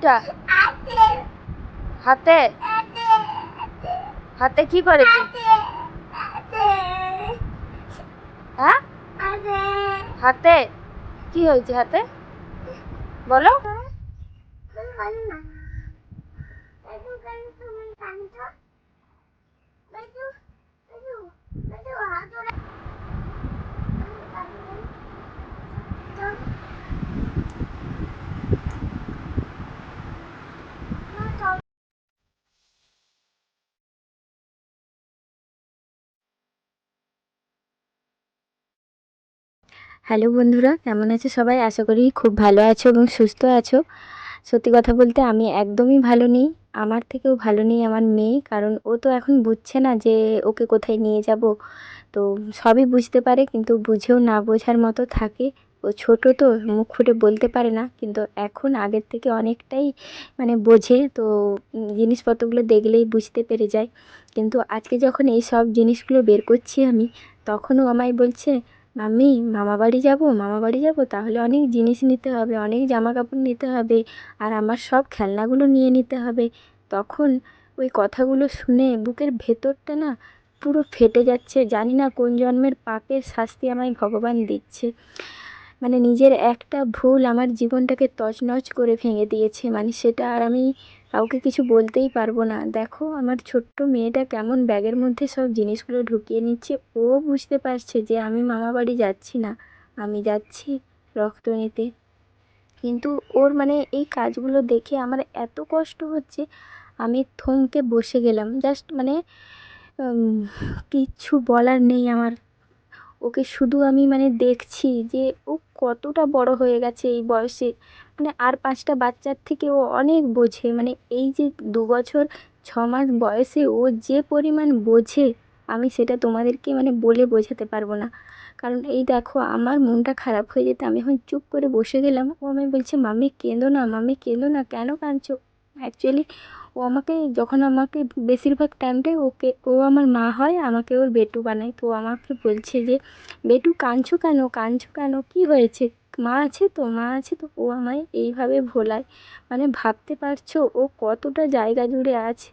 এটা হাতে? হাতে কি করে হ্যাঁ? হাতে? কি হয়েছে হাতে? বলো। হ্যালো বন্ধুরা, কেমন আছো সবাই? আশা করি খুব ভালো আছো এবং সুস্থ আছো। সত্যি কথা বলতে আমি একদমই ভালো নেই, আমার থেকেও ভালো নেই আমার মেয়ে, কারণ ও তো এখন বুঝছে না যে ওকে কোথায় নিয়ে যাব। তো সবই বুঝতে পারে, কিন্তু বুঝেও না বোঝার মতো থাকে। ও ছোট তো, মুখ ফুটে বলতে পারে না, কিন্তু এখন আগের থেকে অনেকটাই মানে বোঝে। তো জিনিসপত্রগুলো দেখলেই বুঝতে পেরে যায়। কিন্তু আজকে যখন এই সব জিনিসগুলো বের করছি আমি তখনও আমায় বলছে মাম্মি, মামা বাড়ি যাব? মামা বাড়ি যাব? তাহলে অনেক জিনিস নিতে হবে, অনেক জামা কাপড় নিতে হবে আর আমার সব খেলনাগুলো নিয়ে নিতে হবে। তখন ওই কথাগুলো শুনে বুকের ভেতরটা না পুরো ফেটে যাচ্ছে। জানি না কোন জন্মের পাপের শাস্তি আমায় ভগবান দিচ্ছে। মানে নিজের একটা ভুল আমার জীবনটাকে তছনছ করে ভেঙে দিয়েছে। মানে সেটা আর আমি কাউকে কিছু বলতেই পারব না। দেখো, আমার ছোট্ট মেয়েটা কেমন ব্যাগের মধ্যে সব জিনিসগুলো ঢুকিয়ে নিচ্ছে। ও বুঝতে পারছে যে আমি মামা বাড়ি যাচ্ছি না। আমি যাচ্ছি রক্ত নিতে। কিন্তু ওর মানে এই কাজগুলো দেখে আমার এত কষ্ট হচ্ছে, আমি থমকে বসে গেলাম। জাস্ট মানে কিচ্ছু বলার নেই আমার। ওকে শুধু আমি মানে দেখছি যে ও কতটা বড় হয়ে গেছে এই বয়সে। মানে আর পাঁচটা বাচ্চার থেকে ও অনেক বোঝে। মানে এই যে দু বছর, ছ মাস বয়সে ও যে পরিমাণ বোঝে, আমি সেটা তোমাদেরকে মানে বলে বোঝাতে পারব না। কারণ এই দেখো, আমার মনটা খারাপ হয়ে যেতে আমি এখন চুপ করে বসে গেলাম। ও আমায় বলছে, মাম্মি, কেঁদো না, মাম্মি, কেঁদো না, কেন কাঁদছো? অ্যাকচুয়ালি ও আমাকে যখন আমাকে বেশিরভাগ টাইমটাই ওকে, ও আমার মা হয়, আমাকে ওর বেটু বানায়। তো আমাকে বলছে যে, বেটু, কাঁদছো কেন? কাঁদছো কেন? কী হয়েছে? মা আছে তো, মা আছে তো। ও আমায় এইভাবে ভোলায়। মানে ভাবতে পারছ, ও কতটা জায়গা জুড়ে আছে।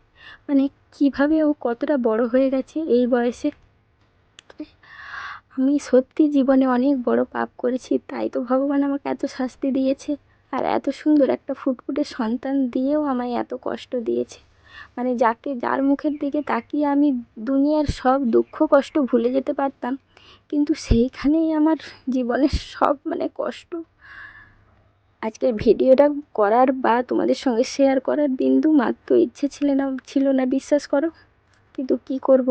মানে কীভাবে ও কতটা বড় হয়ে গেছে এই বয়সে। আমি সত্যি জীবনে অনেক বড় পাপ করেছি, তাই তো ভগবান আমাকে এত শাস্তি দিয়েছে। আর এত সুন্দর একটা ফুটফুটে সন্তান দিয়েও আমায় এত কষ্ট দিয়েছে। মানে যাকে, যার মুখের দিকে তাকিয়ে আমি দুনিয়ার সব দুঃখ, কষ্ট ভুলে যেতে পারতাম, কিন্তু সেইখানেই আমার জীবনের সব মানে কষ্ট। আজকের ভিডিওটা করার বা তোমাদের সঙ্গে শেয়ার করার বিন্দু মাত্র ইচ্ছে ছিল না ছিল না, বিশ্বাস করো। কিন্তু কী করব?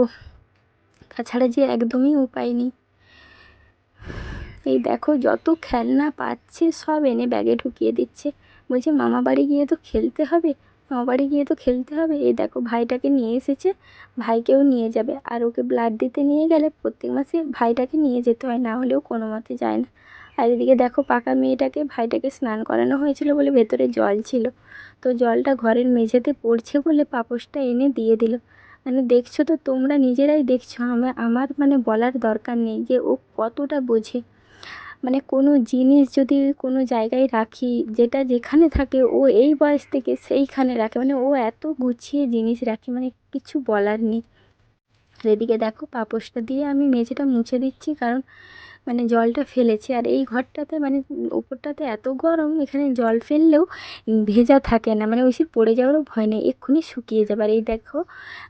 তাছাড়া যে একদমই উপায় নেই। এই দেখো যত খেলনা পাচ্ছে সব এনে ব্যাগে ঢুকিয়ে দিচ্ছে। বলছে, মামা বাড়ি গিয়ে তো খেলতে হবে? মামা বাড়ি গিয়ে তো খেলতে হবে? এই দেখো ভাইটাকে নিয়ে এসেছে, ভাইকেও নিয়ে যাবে। আর ওকে ব্লাড দিতে নিয়ে গেলে প্রত্যেক মাসে ভাইটাকে নিয়ে যেতে হয়, না হলেও কোনো মতে যায় না। আর এদিকে দেখো পাকা মেয়েটাকে ভাইটাকে স্নান করানো হয়েছিল বলে ভেতরে জল ছিল। তো জলটা ঘরের মেঝেতে পড়ছে বলে পাপোশটা এনে দিয়ে দিল। মানে দেখছ তো, তোমরা নিজেরাই দেখছ। আমার আমার মানে বলার দরকার নেই যে ও কতটা বোঝে। মানে কোনো জিনিস যদি কোনো জায়গায় রাখি, যেটা যেখানে থাকে ও এই বয়স থেকে সেইখানে রাখে। মানে ও এত গুছিয়ে জিনিস রাখে মানে কিছু বলার নেই। এদিকে দেখো পাপোশটা দিয়ে আমি মেঝেটা মুছে দিচ্ছি কারণ মানে জলটা ফেলেছে। আর এই ঘরটাতে মানে ওপরটাতে এত গরম, এখানে জল ফেললেও ভেজা থাকে না। মানে ওইসব পড়ে যাওয়ারও ভয় নেই, এক্ষুনি শুকিয়ে যাবে। আর এই দেখো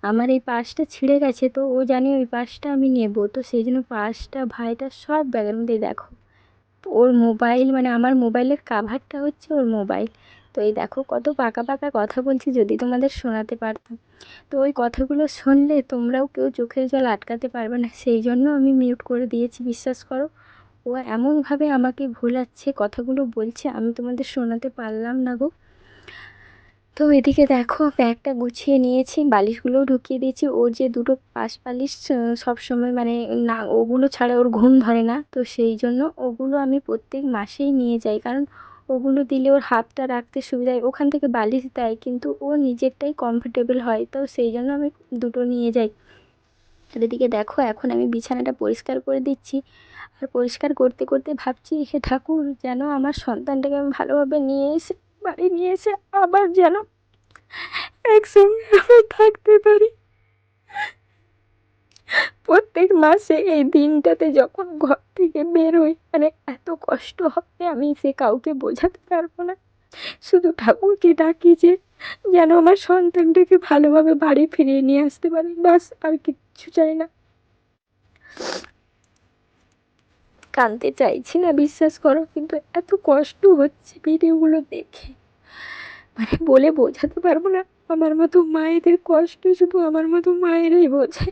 আমার এই পার্সটা ছিঁড়ে গেছে, তো ও জানে ওই পার্সটা আমি নেব। তো সেই জন্য পার্সটা ভাইটা সব ব্যাগের মধ্যেই দেখো। ওর মোবাইল মানে আমার মোবাইলের কাভারটা হচ্ছে ওর মোবাইল। তো এই দেখো কত পাকা পাকা কথা বলছি যদি তোমাদের শোনাতে পারতাম। তো ওই কথাগুলো শুনলে তোমরাও কেউ চোখের জল আটকাতে পারবে না। সেই জন্য আমি মিউট করে দিয়েছি, বিশ্বাস করো। ও এমনভাবে আমাকে ভোলাচ্ছে, কথাগুলো বলছে, আমি তোমাদের শোনাতে পারলাম না গো। তো এদিকে দেখো ব্যাগটা গুছিয়ে নিয়েছি, বালিশগুলোও ঢুকিয়ে দিয়েছি। ওর যে দুটো পাশ বালিশ সবসময় মানে না, ওগুলো ছাড়া ওর ঘুম ধরে না। তো সেই জন্য ওগুলো আমি প্রত্যেক মাসেই নিয়ে যাই। কারণ ওগুলো দিলে ওর হাতটা রাখতে সুবিধা হয়। ওখান থেকে বালিশ দেয়, কিন্তু ও নিজেরটাই কমফোর্টেবল হয়। তো সেই জন্য আমি দুটো নিয়ে যাই। আর এদিকে দেখো, এখন আমি বিছানাটা পরিষ্কার করে দিচ্ছি। আর পরিষ্কার করতে করতে ভাবছি, হে ঠাকুর, যেন আমার সন্তানটাকে আমি ভালোভাবে নিয়ে এসে বাড়ি নিয়ে এসে আবার যেন একসঙ্গে আমরা থাকতে পারি। প্রত্যেক মাসে এই দিনটাতে যখন ঘর থেকে বের হই মানে এত কষ্ট হবে আমি সে কাউকে বোঝাতে পারব না। শুধু ঠাকুরকে ডাকি যে, যেন আমার সন্তানটাকে ভালোভাবে বাড়ি ফিরিয়ে নিয়ে আসতে পারি, বাস আর কিচ্ছু চাই না। কাঁদতে চাইছি না, বিশ্বাস করো, কিন্তু এত কষ্ট হচ্ছে ভিডিওগুলো দেখে। মানে বলে বোঝাতে পারব না, আমার মতো মায়েদের কষ্ট শুধু আমার মতো মায়েরাই বোঝে।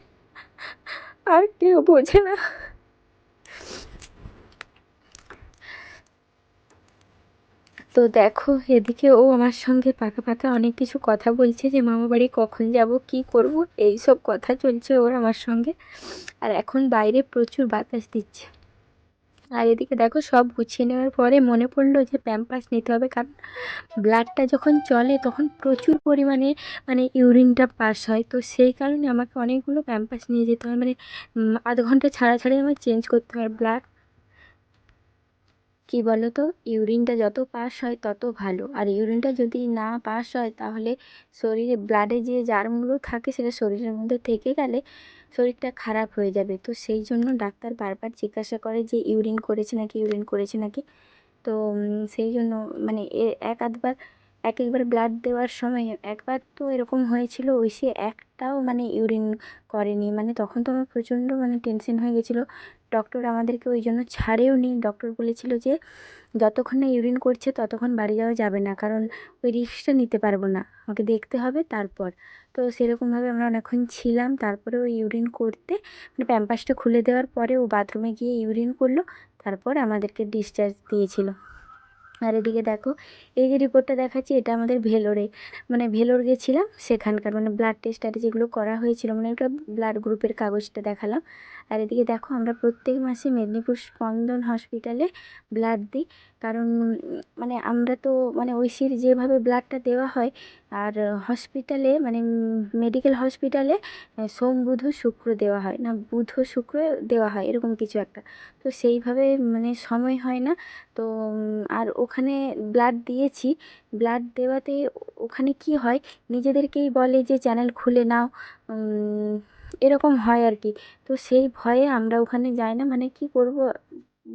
আর কেউ বোঝে না। তো দেখো, এদিকে ও আমার সঙ্গে পাকা পাকা অনেক কিছু কথা বলছে যে, মামা বাড়ি কখন যাব, কি করব? এই সব কথা চলছে ওর আমার সঙ্গে। আর এখন বাইরে প্রচুর বাতাস দিচ্ছে। আর এদিকে দেখো সব গুছিয়ে নেওয়ার পরে মনে পড়ল যে প্যাম্পাস নিতে হবে, কারণ ব্লাডটা যখন চলে তখন প্রচুর পরিমাণে মানে ইউরিনটা পাস হয়। তো সেই কারণে আমাকে অনেকগুলো প্যাম্পাস নিয়ে যেতে হয় মানে আধ ঘণ্টা ছাড়া ছাড়াই আমার চেঞ্জ করতে হয় ব্লাড কী বলো তো ইউরিনটা যত পাস হয় তত ভালো। আর ইউরিনটা যদি না পাস হয় তাহলে শরীরে ব্লাডে যে জার্মগুলো থাকে সেটা শরীরের মধ্যে থেকে গেলে শরীরটা খারাপ হয়ে যাবে। তো সেই জন্য ডাক্তার বারবার জিজ্ঞাসা করে যে, ইউরিন করেছে নাকি, ইউরিন করেছে নাকি? তো সেই জন্য মানে এক আধবার, এক একবার ব্লাড দেওয়ার সময় একবার তো এরকম হয়েছিল, ওই সে একটাও মানে ইউরিন করেনি। মানে তখন তো আমার প্রচণ্ড মানে টেনশন হয়ে গেছিল। ডক্টর আমাদেরকে ওই জন্য ছাড়েও নি ডক্টর বলেছিল যে, যতক্ষণ না ইউরিন করছে ততক্ষণ বাড়ি যাওয়া যাবে না, কারণ ওই রিস্কটা নিতে পারব না। আমাকে দেখতে হবে তারপর। তো সেরকমভাবে আমরা অনেকক্ষণ ছিলাম, তারপরে ও ইউরিন করতে মানে প্যাম্পাসটা খুলে দেওয়ার পরে ও বাথরুমে গিয়ে ইউরিন করল, তারপর আমাদেরকে ডিসচার্জ দিয়েছিল। আর এদিকে দেখো, এই যে রিপোর্টটা দেখাচ্ছি, এটা আমাদের ভেলোরে। মানে ভেলোর গেছিলাম সেখানকার মানে ব্লাড টেস্ট আর যেগুলো করা হয়েছিল মানে ওটা ব্লাড গ্রুপের কাগজটা দেখালাম। আর এদিকে দেখো আমরা প্রত্যেক মাসে মেদিনীপুর স্পন্দন হসপিটালে ব্লাড দিই। কারণ মানে আমরা তো মানে ঐশীর যেভাবে ব্লাডটা দেওয়া হয়, আর হসপিটালে মানে মেডিকেল হসপিটালে সোম, বুধ, শুক্র দেওয়া হয়। না, বুধ শুক্র দেওয়া হয়, এরকম কিছু একটা। তো সেইভাবে মানে সময় হয় না। তো আর ওখানে ব্লাড দিয়েছি। ব্লাড দেওয়াতে ওখানে কী হয়, নিজেদেরকেই বলে যে, চ্যানেল খুলে নাও। এরকম হয় আর কি। তো সেই ভয়ে আমরা ওখানে যাই না। মানে কী করব?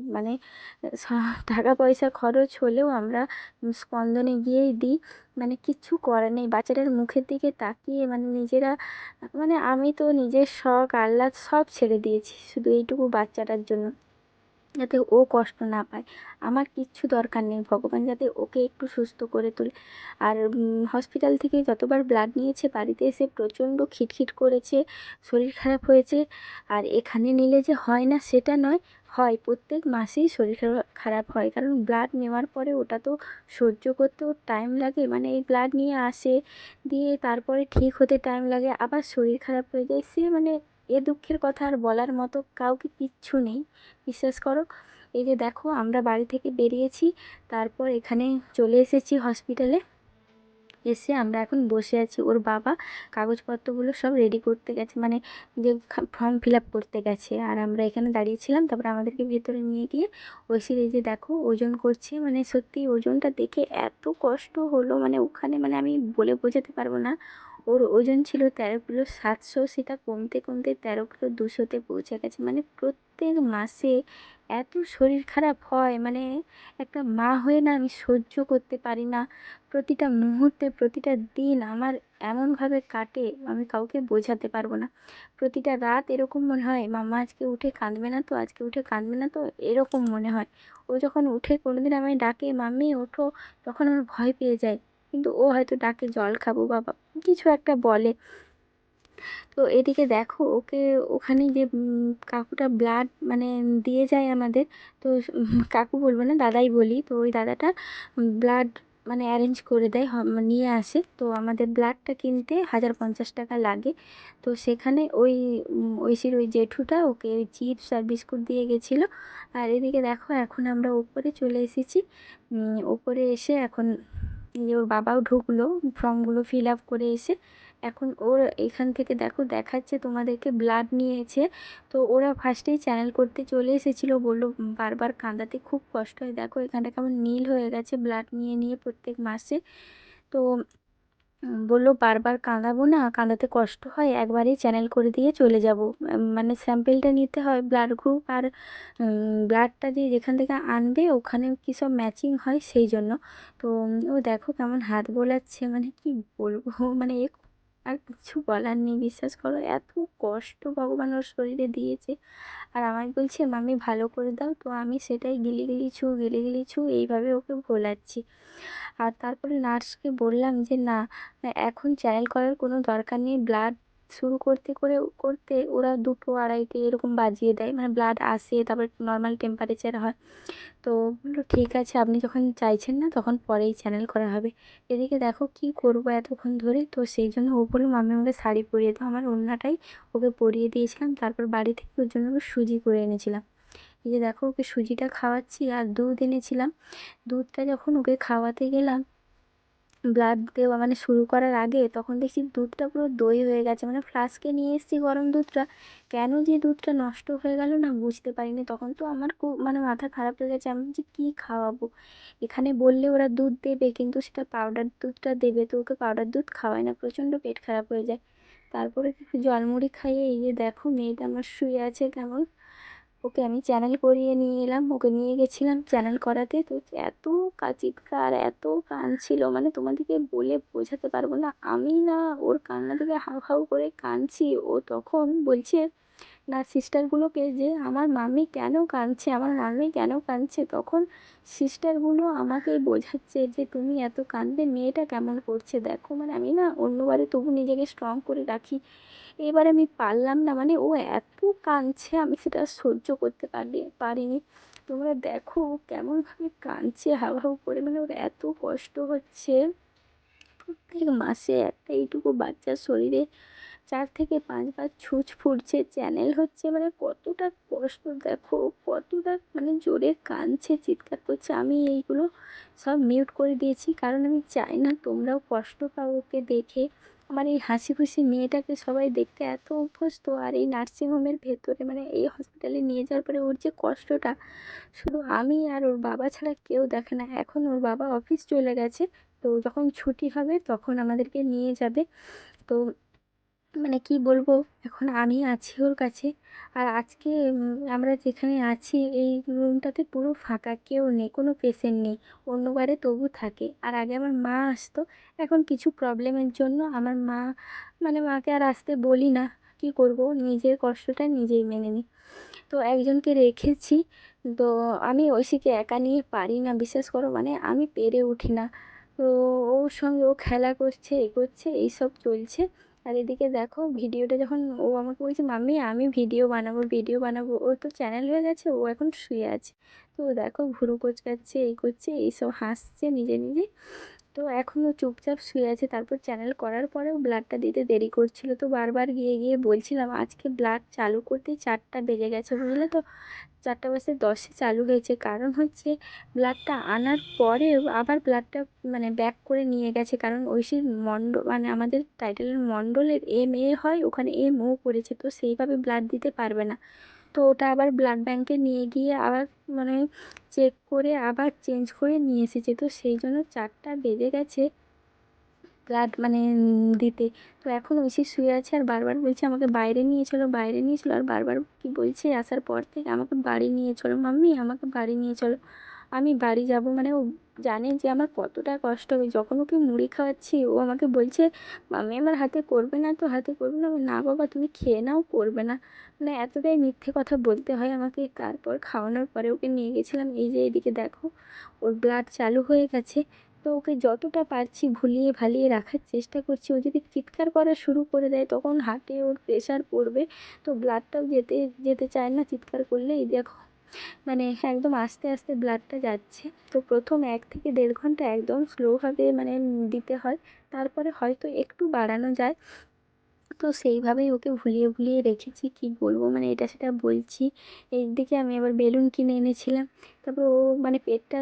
মানে টাকা পয়সা খরচ হলেও আমরা স্পন্দনে গিয়েই দিই। মানে কিচ্ছু করার নেই। বাচ্চাটার মুখের দিকে তাকিয়ে মানে নিজেরা মানে আমি তো নিজের শখ, আহ্লাদ সব ছেড়ে দিয়েছি। শুধু এইটুকু বাচ্চাটার জন্য। যাতে ও কষ্ট না পায়। আমার কিচ্ছু দরকার নেই। ভগবান যাতে ওকে একটু সুস্থ করে তোলে। আর হসপিটাল থেকে যতবার ব্লাড নিয়েছে, বাড়িতে এসে প্রচণ্ড খিটখিট করেছে, শরীর খারাপ হয়েছে। আর এখানে নিলে যে হয় না, সেটা নয়, হয়। প্রত্যেক মাসেই শরীর খারাপ হয়। কারণ ব্লাড নেওয়ার পরে ওটা তো সহ্য করতেও টাইম লাগে। মানে এই ব্লাড নিয়ে আসে, দিয়ে তারপরে ঠিক হতে টাইম লাগে। আবার শরীর খারাপ হয়ে যায়। সে মানে এ দুঃখের কথা আর বলার মতো কাউকে কিচ্ছু নেই। বিশ্বাস করো, এই যে দেখো আমরা বাড়ি থেকে বেরিয়েছি, তারপর এখানে চলে এসেছি হসপিটালে এসে আমরা এখন বসে আছি, ওর বাবা কাগজপত্রগুলো সব রেডি করতে গেছে মানে যে ফর্ম ফিল আপ করতে গেছে। আর আমরা এখানে দাঁড়িয়েছিলাম, তারপরে আমাদেরকে ভেতরে নিয়ে গিয়ে ঐশীর এই যে দেখো ওজন করছে মানে সত্যি ওজনটা দেখে এত কষ্ট হলো মানে ওখানে মানে আমি বলে বোঝাতে পারব না। ওর ওজন ছিল তেরো কিলো সাতশো, সেটা কমতে কমতে তেরো কিলো দুশোতে পৌঁছে গেছে। মানে প্রত্যেক মাসে এত শরীর খারাপ হয় মানে একটা মা হয়ে না আমি সহ্য করতে পারি না। প্রতিটা মুহূর্তে, প্রতিটা দিন আমার এমনভাবে কাটে, আমি কাউকে বোঝাতে পারব না। প্রতিটা রাত এরকম মনে হয় মামা আজকে উঠে কাঁদবে না তো? আজকে উঠে কাঁদবে না তো? এরকম মনে হয়। ও যখন উঠে, কোনোদিন আমায় ডাকে, মাম্মি, ওঠো। তখন আমার ভয় পেয়ে যায়। কিন্তু ও হয়তো ডাকে জল খাব বা কিছু একটা বলে। তো এদিকে দেখো ওকে ওখানে যে কাকুটা ব্লাড মানে দিয়ে যায় আমাদের, তো কাকু বলব না, দাদাই বলি। তো ওই দাদাটা ব্লাড মানে অ্যারেঞ্জ করে দেয় নিয়ে আসে। তো আমাদের ব্লাডটা কিনতে হাজার পঞ্চাশ টাকা লাগে। তো সেখানে ওই ঐশীর ওই জেঠুটা ওকে ওই চিপস আর বিস্কুট দিয়ে গেছিল। আর এদিকে দেখো এখন আমরা ওপরে চলে এসেছি। ওপরে এসে এখন যে ওর বাবাও ঢুকলো, ফর্মগুলো ফিল আপ করে এসে। এখন ওর এখান থেকে দেখো দেখাচ্ছে তোমাদেরকে ব্লাড নিয়েছে। তো ওরা ফার্স্টেই চ্যানেল করতে চলে এসেছিল, বলল বারবার কাঁদাতে খুব কষ্ট হয়। দেখো এখানটা কেমন নীল হয়ে গেছে ব্লাড নিয়ে নিয়ে প্রত্যেক মাসে। তো বলল, বারবার কাঁদাবো না, কাঁদাতে কষ্ট হয়, একবারেই চ্যানেল করে দিয়ে চলে যাব। মানে স্যাম্পেলটা নিতে হয়, ব্লাড গ্রুপ আর ব্লাডটা দিয়ে যেখান থেকে আনবে, ওখানে কী সব ম্যাচিং হয় সেই জন্য। তো ও দেখো কেমন হাত বোলাচ্ছে মানে কি বলব মানে আর কিছু বলার নেই, বিশ্বাস করো, এত কষ্ট ভগবান ওর শরীরে দিয়েছে। আর আমায় বলছে, মামি, ভালো করে দাও। তো আমি সেটাই গিলি গিলি ছু, গিলি গিলি ছু, এইভাবে ওকে ভোলাচ্ছি। আর তারপরে নার্সকে বললাম যে, না এখন চ্যানেল করার কোনো দরকার নেই ব্লাড শুরু করতে, করে করতে ওরা দুটো আড়াইটে এরকম বাজিয়ে দেয়। মানে ব্লাড আসে, তারপর নর্মাল টেম্পারেচার হয়। তো বলল, ঠিক আছে, আপনি যখন চাইছেন না, তখন পরেই চ্যানেল করা হবে। এদিকে দেখো কী করব এতক্ষণ ধরে? তো সেই জন্য ও বলল, মাম্মি, আমাকে শাড়ি পরিয়ে দাও। আমার ওড়নাটাই ওকে পরিয়ে দিয়েছিলাম। তারপর বাড়ি থেকে ওর জন্য সুজি করে এনেছিলাম। এই যে দেখো ওকে সুজিটা খাওয়াচ্ছি, আর দুধ এনেছিলাম। দুধটা যখন ওকে খাওয়াতে গেলাম ব্লাড দেওয়া মানে শুরু করার আগে তখন দেখছি দুধটা পুরো দই হয়ে গেছে। মানে ফ্লাস্কে নিয়ে এসেছি গরম দুধটা। কেন যে দুধটা নষ্ট হয়ে গেল না বুঝতে পারিনি। তখন তো আমার খুব মানে মাথা খারাপ হয়ে গেছে। আমি যে কী খাওয়াবো? এখানে বললে ওরা দুধ দেবে, কিন্তু সেটা পাউডার দুধটা দেবে তো ওকে পাউডার দুধ খাওয়ায় না। প্রচণ্ড পেট খারাপ হয়ে যায়। তারপরে জলমুড়ি খাইয়ে এই যে দেখো, মেয়েটা আমার শুয়ে আছে কেমন ওকে আমি চ্যানেল করিয়ে নিয়ে এলাম, ওকে নিয়ে গেছিলাম চ্যানেল করাতে। তো এত চিৎকার এত কাঁদছিল মানে তোমাদেরকে বলে বোঝাতে পারব না। আমি না ওর কান্না দেখে হাউ হাউ করে কাঁদছি। ও তখন বলছে, না সিস্টারগুলোকে যে আমার মাম্মি কেন কাঁদছে, আমার মাম্মি কেন কাঁদছে? তখন সিস্টারগুলো আমাকে বোঝাচ্ছে যে, তুমি এত কাঁদবে, মেয়েটা কেমন করছে? দেখো মানে আমি না অন্যবারে তবু নিজেকে স্ট্রং করে রাখি। এবার আমি পারলাম না মানে ও এত কাঁদছে, আমি সেটা সহ্য করতে পারি পারিনি। তোমরা দেখো কেমনভাবে কাঁদছে হাওয়া করে মানে ওর এত কষ্ট হচ্ছে। প্রত্যেক মাসে একটা এইটুকু বাচ্চার শরীরে চার থেকে পাঁচবার ছুঁচ ফুটছে, চ্যানেল হচ্ছে মানে কতটা কষ্ট, দেখো কতটা মানে জোরে কাঁদছে, চিৎকার করছে, আমি এইগুলো সব মিউট করে দিয়েছি, কারণ আমি চাই না তোমরাও কষ্ট পাও ওকে দেখে। আমার এই হাসি খুশি মেয়েটাকে সবাই দেখতে এত অভ্যস্ত আর এই নার্সিংহোমের ভেতরে মানে এই হসপিটালে নিয়ে যাওয়ার পরে ওর যে কষ্টটা, শুধু আমি আর ওর বাবা ছাড়া কেউ দেখে না। এখন ওর বাবা অফিস চলে গেছে, তো যখন ছুটি হবে তখন আমাদেরকে নিয়ে যাবে। তো মানে কী বলব? এখন আমি আছি ওর কাছে। আর আজকে আমরা যেখানে আছি, এই রুমটাতে পুরো ফাঁকা, কেউ নেই, কোনো পেশেন্ট নেই অন্যবারে তবু থাকে। আর আগে আমার মা আসতো, এখন কিছু প্রবলেমের জন্য আমার মা মানে মাকে আর আসতে বলি না। কী করব? নিজের কষ্টটা নিজেই মেনে নিই তো একজনকে রেখেছি, তো আমি ঐশীকে একা নিয়ে পারি না, বিশ্বাস করো? মানে আমি পেরে উঠি না। তো ওর সঙ্গে ও খেলা করছে, এ করছে এইসব চলছে। আর এদিকে দেখো ভিডিওটা যখন ও আমাকে বলছে, মাম্মি, আমি ভিডিও বানাবো ভিডিও বানাবো। ওর তো চ্যানেল হয়ে গেছে, ও এখন শুয়ে আছে। তো দেখো ভুরু কোচকাচ্ছে, এই করছে, এইসব হাসছে নিজে নিজে। তো এখনও চুপচাপ শুয়ে আছে। তারপর চ্যানেল করার পরেও ব্লাডটা দিতে দেরি করছিল। তো বারবার গিয়ে গিয়ে বলছিলাম, আজকে ব্লাড চালু করতেই চারটা বেজে গেছে বুঝলে তো? চারটা বাজতে দশে চালু হয়েছে। কারণ হচ্ছে ব্লাডটা আনার পরেও আবার ব্লাডটা মানে ব্যাক করে নিয়ে গেছে। কারণ ঐশীর মণ্ড মানে আমাদের টাইটেলের মণ্ডলের এম এ হয়, ওখানে এম ও করেছে তো সেইভাবে ব্লাড দিতে পারবে না। তো ওটা আবার ব্লাড ব্যাঙ্কে নিয়ে গিয়ে আবার মানে চেক করে আবার চেঞ্জ করে নিয়ে এসেছে। তো সেই জন্য চারটা বেজে গেছে ব্লাড মানে দিতে। তো এখন ঐশী শুয়ে আছে আর বারবার বলছে আমাকে বাইরে নিয়ে চলো, বাইরে নিয়ে চলো। আর বারবার কি বলছে, আসার পর থেকে আমাকে বাড়ি নিয়ে চলো। মাম্মি, আমাকে বাড়ি নিয়ে চলো। আমি বাড়ি যাব মানে ও জানে যে আমার কতটা কষ্ট হবে যখন ওকে মুড়ি খাওয়াচ্ছি, ও আমাকে বলছে, মাম্মি, আমার হাতে করবে না তো, হাতে করবে না। না বাবা, তুমি খেয়ে নাও করবে না। মানে এতটাই মিথ্যে কথা বলতে হয় আমাকে। তারপর খাওয়ানোর পরে ওকে নিয়ে গেছিলাম। এই যে এদিকে দেখো, ওর ব্লাড চালু হয়ে গেছে। তো ওকে যতটা পারছি ভুলিয়ে ভালিয়ে রাখার চেষ্টা করছি। ও যদি চিৎকার করা শুরু করে দেয়, তখন হার্টে ওর প্রেশার পড়বে। তো ব্লাডটাও যেতে যেতে চায় না চিৎকার করলে। এই দেখো মানে একদম আস্তে আস্তে ব্লাডটা যাচ্ছে। তো প্রথম এক থেকে দেড় ঘণ্টা একদম স্লোভাবে মানে দিতে হয়। তারপরে হয়তো একটু বাড়ানো যায়। তো সেইভাবেই ওকে ভুলিয়ে ভুলিয়ে রেখেছি, কী বলব? মানে এটা সেটা বলছি। এইদিকে আমি আবার বেলুন কিনে এনেছিলাম। তারপর ও মানে পেটটা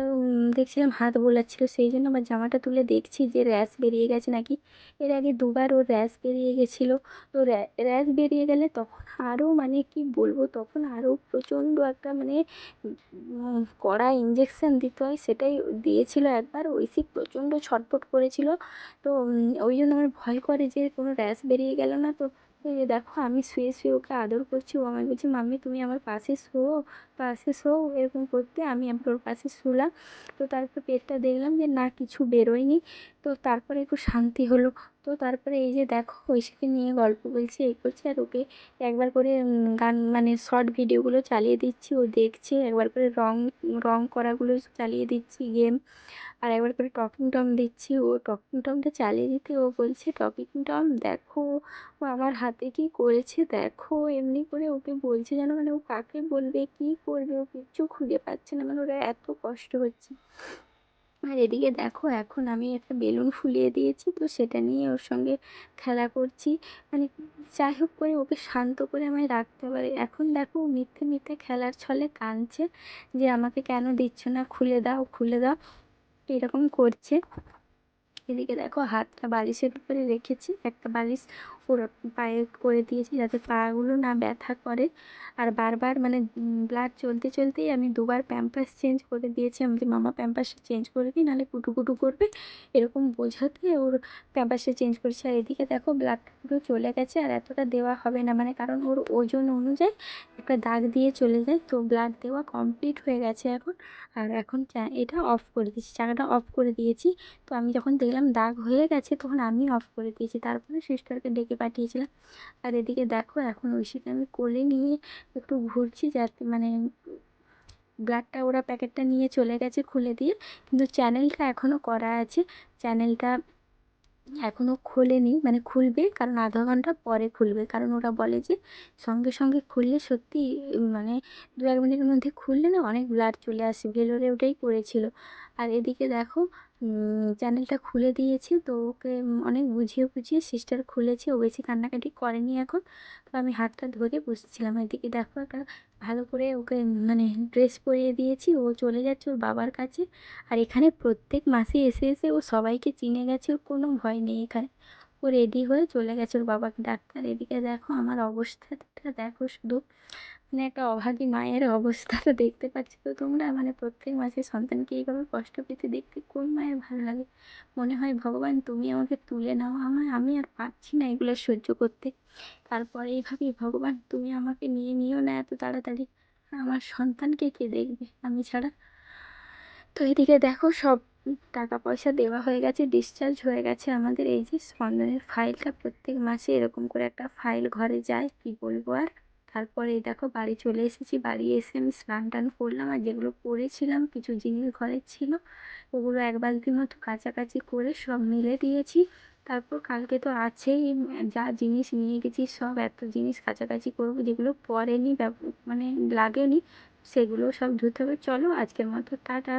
দেখছিলাম হাত বোলাচ্ছিলো, সেই জন্য আমার জামাটা তুলে দেখছি যে র্যাশ বেরিয়ে গেছে নাকি। এর আগে দুবার ওর র্যাশ বেরিয়ে গেছিল। তো র্যাশ বেরিয়ে গেলে তখন আরও মানে কী বলব? তখন আরও প্রচণ্ড একটা মানে কড়া ইঞ্জেকশান দিতে হয়, সেটাই দিয়েছিলো একবার। ঐশী প্রচণ্ড ছটফট করেছিলো। তো ওই জন্য আমার ভয় করে যে কোনো র্যাশ বেরিয়ে গেলো না। তো? এই দেখো, আমি শুয়ে শুয়ে ওকে আদর করছি। ও আমায় বলছে, মাম্মি, তুমি আমার পাশে শোও পাশে শোও। এরকম করতে আমি আমি ওর পাশে শুলাম। তো তারপর পেটটা দেখলাম যে না, কিছু বেরোয়নি। তো তারপরে একটু শান্তি হলো। তো তারপরে এই যে দেখো ঐশীকে নিয়ে গল্প বলছি, এই করছি আর ওকে একবার করে গান মানে শর্ট ভিডিওগুলো চালিয়ে দিচ্ছি। ও দেখছে, একবার করে রং রং করাগুলো চালিয়ে দিচ্ছি গেম। আর একবার করে টকিং টম দিচ্ছি। ও টকিং টমটা চালিয়ে দিতে ও বলছে, টকিং টম, দেখো ও আমার হাতে কী করেছে? দেখো। এমনি করে ওকে বলছে যেন মানে ও কাকে বলবে, কী করবে? ও কিচ্ছু খুঁজে পাচ্ছে না। মানে ওর এত কষ্ট হচ্ছে। আর এদিকে দেখো, এখন আমি একটা বেলুন ফুলিয়ে দিয়েছি, তো সেটা নিয়ে ওর সঙ্গে খেলা করছি। মানে যাই হোক করে ওকে শান্ত করে আমায় রাখতে পারে এখন দেখো মিথ্যে মিথ্যে খেলার ছলে কাঁদছে যে আমাকে কেন দিচ্ছ না, খুলে দাও খুলে দাও, এরকম করছে। এদিকে দেখো, হাতটা বালিশের উপরে রেখেছি, একটা বালিশ ওর পায়ে করে দিয়েছি যাতে পাগুলো না ব্যথা করে। আর বারবার মানে ব্লাড চলতে চলতেই আমি দুবার প্যাম্পার্স চেঞ্জ করে দিয়েছি। আমি মামা প্যাম্পার্সটা চেঞ্জ করে দিই, নাহলে কুটুকুটু করবে। এরকম বোঝাতে ওর প্যাম্পার্সটা চেঞ্জ করেছি। আর এদিকে দেখো ব্লাডটা পুরো চলে গেছে আর এতটা দেওয়া হবে না। মানে কারণ ওর ওজন অনুযায়ী একটা দাগ দিয়ে চলে যায়, তো ব্লাড দেওয়া কমপ্লিট হয়ে গেছে এখন। আর এখন এটা অফ করে দিয়েছি, চাকাটা অফ করে দিয়েছি। তো আমি যখন দেখলাম দাগ হয়ে গেছে, তখন আমি অফ করে দিয়েছি। তারপরে সিস্টারকে ডেকে পাঠিয়েছিলাম। আর এদিকে দেখো, এখন ঐশীকে আমি কোলে নিয়ে একটু ঘুরছি, যাতে মানে ব্লাডটা ওরা প্যাকেটটা নিয়ে চলে গেছে খুলে দিয়ে। কিন্তু চ্যানেলটা এখনও করা আছে। চ্যানেলটা এখনও খোলেনি মানে খুলবে, কারণ আধা ঘণ্টা পরে খুলবে। কারণ ওরা বলে যে সঙ্গে সঙ্গে খুললে সত্যি মানে দু এক মিনিটের মধ্যে খুললে না অনেক ব্লাড চলে আসে, ভেলোরে ওটাই করেছিল আর এদিকে দেখো চ্যানেলটা খুলে দিয়েছি। তো ওকে অনেক বুঝিয়ে বুঝিয়ে সিস্টার খুলেছে। ও বেশি কান্নাকাটি করেনি এখন। তো আমি হাতটা ধরে বসেছিলাম এদিকে। দেখো একটা ভালো করে ওকে মানে ড্রেস পরিয়ে দিয়েছি। ও চলে যাচ্ছে ওর বাবার কাছে। আর এখানে প্রত্যেক মাসে এসে এসে ও সবাইকে চিনে গেছে। ওর কোনো ভয় নেই এখানে। ও রেডি হয়ে চলে গেছে ওর বাবাকে ডাক্তার। এদিকে দেখো আমার অবস্থাটা, দেখো শুধু। মানে একটা অভাগী মায়ের অবস্থাটা দেখতে পাচ্ছি। তো তোমরা মানে প্রত্যেক মাসে সন্তানকে এইভাবে কষ্ট পেতে দেখতে কোন মায়ের ভালো লাগে? মনে হয়, ভগবান, তুমি আমাকে তুলে নাও আমার আমি আর পারছি না এগুলো সহ্য করতে। তারপরে এইভাবেই ভগবান, তুমি আমাকে নিয়ে নিও না এত তাড়াতাড়ি। আমার সন্তানকে কে দেখবে? আমি ছাড়া। তো এদিকে দেখো, সব টাকা পয়সা দেওয়া হয়ে গেছে ডিসচার্জ হয়ে গেছে আমাদের। এই যে, স্পন্দনের ফাইলটা প্রত্যেক মাসে এরকম করে একটা ফাইল ঘরে যায়। কী বলব আর? তারপরে দেখো বাড়ি চলে এসেছি। বাড়ি এসে আমি স্নান টান করলাম আর যেগুলো পরেছিলাম কিছু জিনিস ঘরে ছিল, ওগুলো এক বালতির মতো কাচাকাচি করে সব মিলে দিয়েছি। তারপর কালকে তো আছেই, যা জিনিস নিয়ে গেছি সব, এত জিনিস কাচাকাচি করব যেগুলো পরেনি মানে লাগেনি সেগুলোও সব ধুতে হবে। চলো আজকের মতো, টাটা।